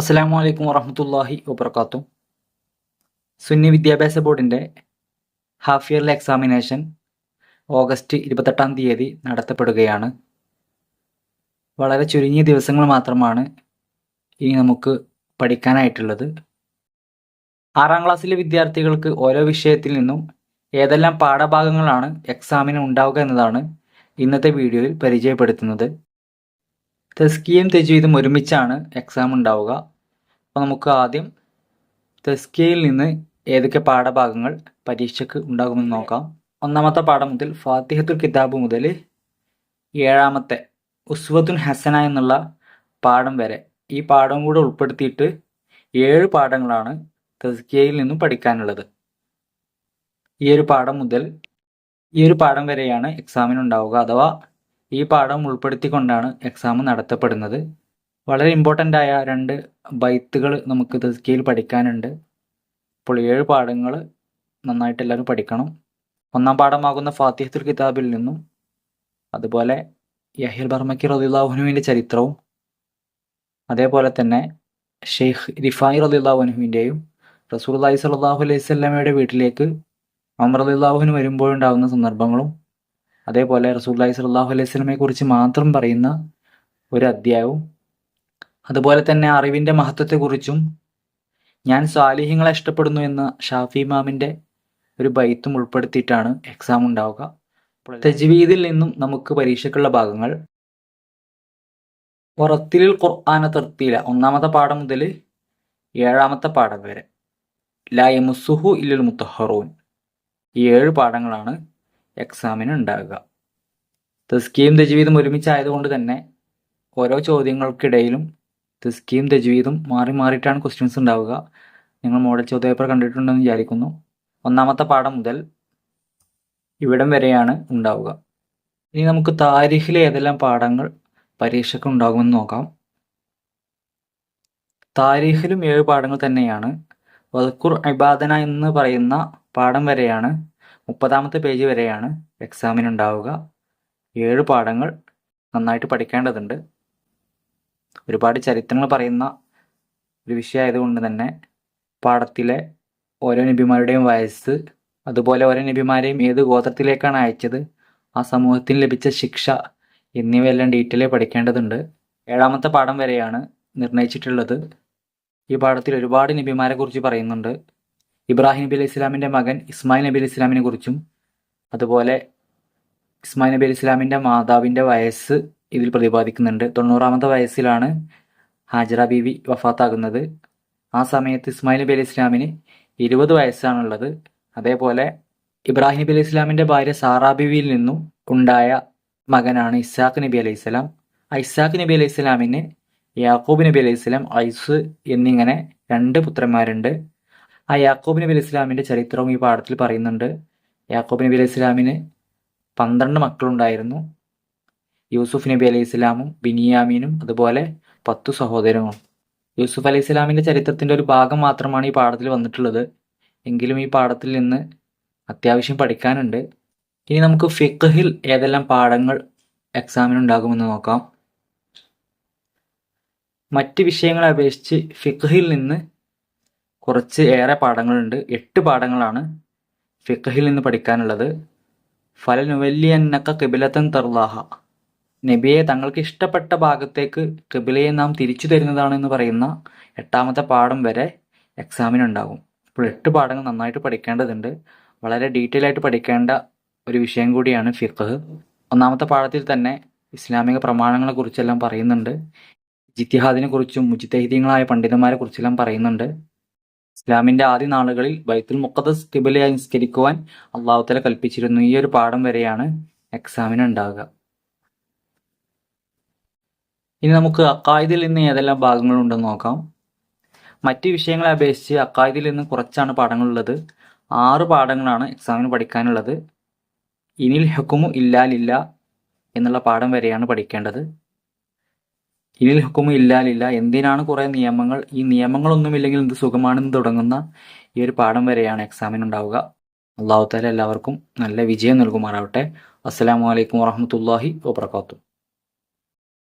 അസ്സാം വലൈക്കും വറഹമത്തല്ലാഹി വബർക്കാത്തു സുന്നി വിദ്യാഭ്യാസ ബോർഡിന്റെ ഹാഫ് ഇയർലി എക്സാമിനേഷൻ ഓഗസ്റ്റ് ഇരുപത്തെട്ടാം തീയതി നടത്തപ്പെടുകയാണ്. വളരെ ചുരുങ്ങിയ ദിവസങ്ങൾ മാത്രമാണ് ഇനി നമുക്ക് പഠിക്കാനായിട്ടുള്ളത്. ആറാം ക്ലാസ്സിലെ വിദ്യാർത്ഥികൾക്ക് ഓരോ വിഷയത്തിൽ നിന്നും ഏതെല്ലാം പാഠഭാഗങ്ങളാണ് എക്സാമിന് ഉണ്ടാവുക എന്നതാണ് ഇന്നത്തെ വീഡിയോയിൽ പരിചയപ്പെടുത്തുന്നത്. തെസ്കിയും തെജീദും ഒരുമിച്ചാണ് എക്സാം ഉണ്ടാവുക. അപ്പോൾ നമുക്ക് ആദ്യം തെസ്കിയയിൽ നിന്ന് ഏതൊക്കെ പാഠഭാഗങ്ങൾ പരീക്ഷയ്ക്ക് ഉണ്ടാകുമെന്ന് നോക്കാം. ഒന്നാമത്തെ പാഠം മുതൽ ഫാത്തിഹത്തുൽ കിതാബ് മുതൽ ഏഴാമത്തെ ഉസ്വത്തുൻ ഹസന എന്നുള്ള പാഠം വരെ. ഈ പാഠം കൂടെ ഉൾപ്പെടുത്തിയിട്ട് ഏഴ് പാഠങ്ങളാണ് തെസ്കിയയിൽ നിന്നും പഠിക്കാനുള്ളത്. ഈ ഒരു പാഠം മുതൽ ഈ ഒരു പാഠം വരെയാണ് എക്സാമിനുണ്ടാവുക അഥവാ ഈ പാഠം ഉൾപ്പെടുത്തിക്കൊണ്ടാണ് എക്സാം നടത്തപ്പെടുന്നത്. വളരെ ഇമ്പോർട്ടന്റ് ആയ രണ്ട് ബൈത്തുകൾ നമുക്ക് തസ്കിയിൽ പഠിക്കാനുണ്ട്. അപ്പോൾ ഏഴ് പാഠങ്ങൾ നന്നായിട്ട് എല്ലാവരും പഠിക്കണം. ഒന്നാം പാഠമാകുന്ന ഫാത്തിഹത്തുൽ കിതാബിൽ നിന്നും അതുപോലെ യഹിൽ ബർമക്കി റദിള്ളാഹുനുവിന്റെ ചരിത്രവും അതേപോലെ തന്നെ ഷെയ്ഖ് റിഫായി റദിള്ളാഹുനുവിന്റെയും അള്ളാഹി സലാഹു അലൈഹി സ്വല്ലമയുടെ വീട്ടിലേക്ക് അമർ അള്ളാഹുവിന് വരുമ്പോഴുണ്ടാകുന്ന സന്ദർഭങ്ങളും അതേപോലെ റസൂല്ലായി സ്വല്ലല്ലാഹു അലൈഹി സ്വലമയെ കുറിച്ച് മാത്രം പറയുന്ന ഒരു അധ്യായവും അതുപോലെ തന്നെ അറിവിന്റെ മഹത്വത്തെക്കുറിച്ചും ഞാൻ സ്വാലിഹ്യങ്ങളെ ഇഷ്ടപ്പെടുന്നു എന്ന ഷാഫി ഇമാമിന്റെ ഒരു ബൈത്തും ഉൾപ്പെടുത്തിയിട്ടാണ് എക്സാം ഉണ്ടാവുക. തജ്വീദിൽ നിന്നും നമുക്ക് പരീക്ഷയ്ക്കുള്ള ഭാഗങ്ങൾ. ഉറത്തിലിൽ ഖുർആന തർത്തീല ഒന്നാമത്തെ പാഠം മുതൽ ഏഴാമത്തെ പാഠം വരെ. ലായ മുസുഹു ഇല്ലുൽ മുത്തഹറൂൻ. ഈ ഏഴ് പാഠങ്ങളാണ് എക്സാമിന് ഉണ്ടാകുക തസ്കിയും തജ്വീദും ഒരുമിച്ചായതുകൊണ്ട് തന്നെ ഓരോ ചോദ്യങ്ങൾക്കിടയിലും തസ്കിയും തജ്വീദും മാറി മാറിയിട്ടാണ് ക്വസ്റ്റ്യൻസ് ഉണ്ടാവുക. നിങ്ങൾ മോഡൽ ചോദ്യപേപ്പർ കണ്ടിട്ടുണ്ടെന്ന് വിചാരിക്കുന്നു. ഒന്നാമത്തെ പാഠം മുതൽ ഇവിടം വരെയാണ് ഉണ്ടാവുക. ഇനി നമുക്ക് താരിഖിലെ ഏതെല്ലാം പാഠങ്ങൾ പരീക്ഷയ്ക്ക് ഉണ്ടാകുമെന്ന് നോക്കാം. താരിഖിലും ഏഴ് പാഠങ്ങൾ തന്നെയാണ്. വദക്കുർ ഇബാദന എന്ന് പറയുന്ന പാഠം വരെയാണ് മുപ്പതാമത്തെ പേജ് വരെയാണ് എക്സാമിനുണ്ടാവുക. ഏഴ് പാഠങ്ങൾ നന്നായിട്ട് പഠിക്കേണ്ടതുണ്ട്. ഒരുപാട് ചരിത്രങ്ങൾ പറയുന്ന ഒരു വിഷയമായതുകൊണ്ട് തന്നെ പാഠത്തിലെ ഓരോ നബിമാരുടെയും വയസ്സ് അതുപോലെ ഓരോ നബിമാരെയും ഏത് ഗോത്രത്തിലേക്കാണ് അയച്ചത് ആ സമൂഹത്തിന് ലഭിച്ച ശിക്ഷ എന്നിവയെല്ലാം ഡീറ്റെയിൽ പഠിക്കേണ്ടതുണ്ട്. ഏഴാമത്തെ പാഠം വരെയാണ് നിർണയിച്ചിട്ടുള്ളത്. ഈ പാഠത്തിൽ ഒരുപാട് നബിമാരെ കുറിച്ച് പറയുന്നുണ്ട്. ഇബ്രാഹിം നബി അലൈഹി ഇസ്ലാമിന്റെ മകൻ ഇസ്മായിൽ നബി അലൈഹി ഇസ്ലാമിനെ കുറിച്ചും അതുപോലെ ഇസ്മായിൽ നബി അലൈഹി ഇസ്ലാമിന്റെ മാതാവിന്റെ വയസ്സ് ഇതിൽ പ്രതിപാദിക്കുന്നുണ്ട്. തൊണ്ണൂറാമത്തെ വയസ്സിലാണ് ഹാജറ ബീവി വഫാത്താകുന്നത്. ആ സമയത്ത് ഇസ്മായിൽ നബി അലൈഹി ഇസ്ലാമിന് ഇരുപത് വയസ്സാണുള്ളത്. അതേപോലെ ഇബ്രാഹിം നബി അലൈഹി ഇസ്ലാമിന്റെ ഭാര്യ സാറാ ബീവിയിൽ നിന്നും ഉണ്ടായ മകനാണ് ഇസാഖ് നബി അലൈഹി ആ ഇസാഖ് നബി അലൈഹി സ്വലാമിന് യാക്കൂബ് നബി അലൈഹി സ്വലാം ഐസ് എന്നിങ്ങനെ രണ്ട് പുത്രന്മാരുണ്ട്. ആ യാക്കോബ് നബി അലൈഹി ഇസ്ലാമിന്റെ ചരിത്രവും ഈ പാഠത്തിൽ പറയുന്നുണ്ട്. യാക്കോബ് നബി അലൈഹി ഇസ്ലാമിന് പന്ത്രണ്ട് മക്കളുണ്ടായിരുന്നു. യൂസുഫ് നബി അലൈഹി ഇസ്ലാമും ബിനിയാമീനും അതുപോലെ പത്തു സഹോദരങ്ങളും. യൂസുഫ് അലൈഹി ഇസ്ലാമിന്റെ ചരിത്രത്തിന്റെ ഒരു ഭാഗം മാത്രമാണ് ഈ പാഠത്തിൽ വന്നിട്ടുള്ളത്. എങ്കിലും ഈ പാഠത്തിൽ നിന്ന് അത്യാവശ്യം പഠിക്കാനുണ്ട്. ഇനി നമുക്ക് ഫിഖഹിൽ ഏതെല്ലാം പാഠങ്ങൾ എക്സാമിനുണ്ടാകുമെന്ന് നോക്കാം. മറ്റ് വിഷയങ്ങളെ അപേക്ഷിച്ച് ഫിഖഹിൽ നിന്ന് കുറച്ച് ഏറെ പാഠങ്ങളുണ്ട്. എട്ട് പാഠങ്ങളാണ് ഫിഖഹിൽ നിന്ന് പഠിക്കാനുള്ളത്. ഫലനുവല്യന്നക്ക കിബിലത്തൻ തർലാഹ. നബിയെ തങ്ങൾക്ക് ഇഷ്ടപ്പെട്ട ഭാഗത്തേക്ക് കിബിലയെ നാം തിരിച്ചു തരുന്നതാണെന്ന് പറയുന്ന എട്ടാമത്തെ പാഠം വരെ എക്സാമിനുണ്ടാകും. അപ്പോൾ എട്ട് പാഠങ്ങൾ നന്നായിട്ട് പഠിക്കേണ്ടതുണ്ട്. വളരെ ഡീറ്റെയിൽ ആയിട്ട് പഠിക്കേണ്ട ഒരു വിഷയം കൂടിയാണ് ഫിഖ് ഒന്നാമത്തെ പാഠത്തിൽ തന്നെ ഇസ്ലാമിക പ്രമാണങ്ങളെ കുറിച്ചെല്ലാം പറയുന്നുണ്ട്. ജിത്തിഹാദിനെ കുറിച്ചും മുജിത്തഹിദീങ്ങളായ പണ്ഡിതന്മാരെ കുറിച്ചെല്ലാം പറയുന്നുണ്ട്. ഇസ്ലാമിന്റെ ആദ്യ നാളുകളിൽ ബൈത്തുൽ മുഖദ്സ് കിബിലയായി നിസ്കരിക്കുവാൻ അള്ളാഹുത്തല കൽപ്പിച്ചിരുന്നു. ഈ ഒരു പാഠം വരെയാണ് എക്സാമിന് ഉണ്ടാവുക. ഇനി നമുക്ക് അക്കായതിൽ നിന്ന് ഏതെല്ലാം ഭാഗങ്ങളുണ്ടെന്ന് നോക്കാം. മറ്റ് വിഷയങ്ങളെ അപേക്ഷിച്ച് അക്കായതിൽ നിന്ന് കുറച്ചാണ് പാഠങ്ങളുള്ളത് ആറ് പാഠങ്ങളാണ് എക്സാമിന് പഠിക്കാനുള്ളത്. ഇനിൽ ഹുക്കുമു ഇല്ലാലില്ല എന്നുള്ള പാഠം വരെയാണ് പഠിക്കേണ്ടത്. ഇനിൽ ഹുക്കുമു ഇല്ലാലില്ല. എന്തിനാണ് കുറേ നിയമങ്ങൾ? ഈ നിയമങ്ങളൊന്നുമില്ലെങ്കിൽ എന്ത് സുഖമാണെന്ന് തുടങ്ങുന്ന ഈ ഒരു പാഠം വരെയാണ് എക്സാമിന് ഉണ്ടാവുക അള്ളാഹു താല എല്ലാവർക്കും നല്ല വിജയം നൽകുമാറാവട്ടെ. അസ്സാം വലൈക്കും വാഹമത്തല്ലാഹി വാബർക്കാത്തു